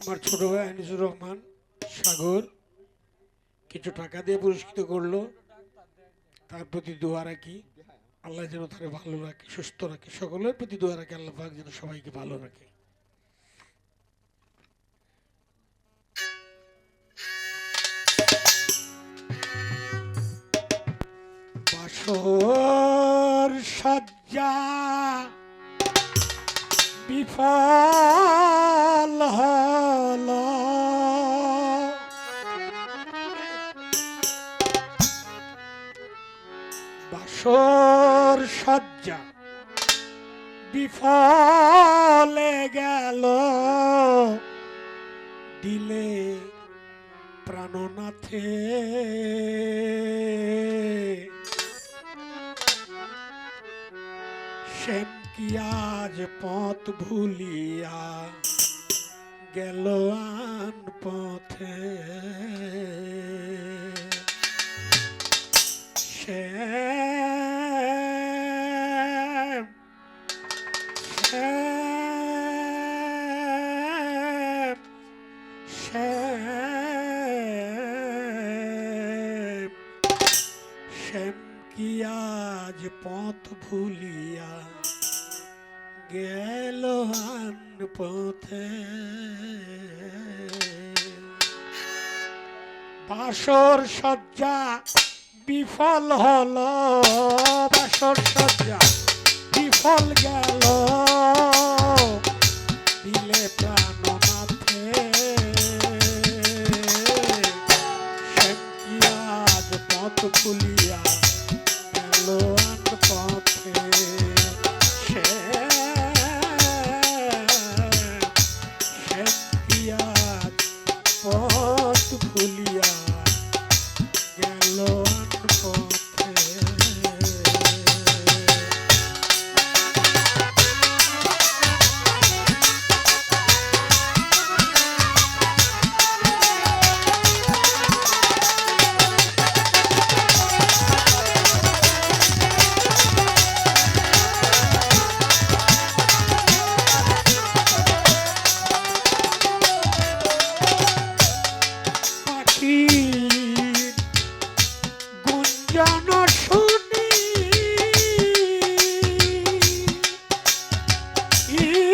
আমার ছোট ভাই আনিসুর রহমান সাগর কিছু টাকা দিয়ে পুরস্কৃত করল। তার প্রতি দোয়া রাখি। আল্লাহ যেন তাকে ভালো রাখে, সুস্থ রাখে। সকলের প্রতি দোয়া রাখে, আল্লাহ পাক যেন সবাইকে ভালো রাখে। বাসর সজ্জা বিফল হল। বাসর সজ্জা বিফলে গেল। দিলে প্রাণনাথে। শ্যাম কি আজ পথ ভুলিয়া গেল আন পথে। শ্যাম শ্যাম কি আজ পথ ভুলিয়া গেল পথে। বাসর সজ্জা বিফল হল, বাসর সজ্জা বিফল গেল। দিলে প্রাণ মাথে আজ পথ খুলিয়া গেল? You.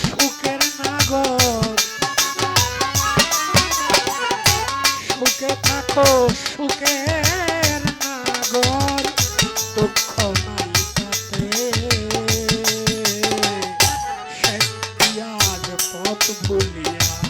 সুখের নাগর সুখে থাকো সুখের নাগর দুঃখ নাই তাতে সত্যি আজ পথ ভুলিয়া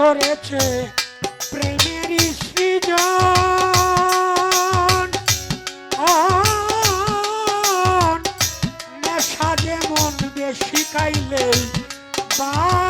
করেছে প্রেমের সৃজন। নেশা যেমন বেশি বারে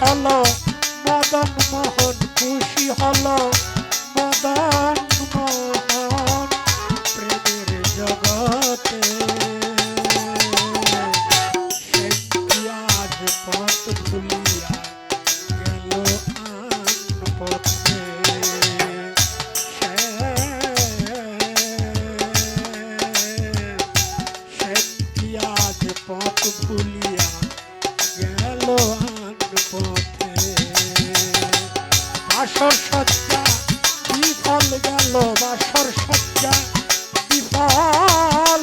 হলো মদন মোহন খুশি হলো মদন মোহন। প্রেমের জগতে বিফল গেল বাসর সজ্জা বিফল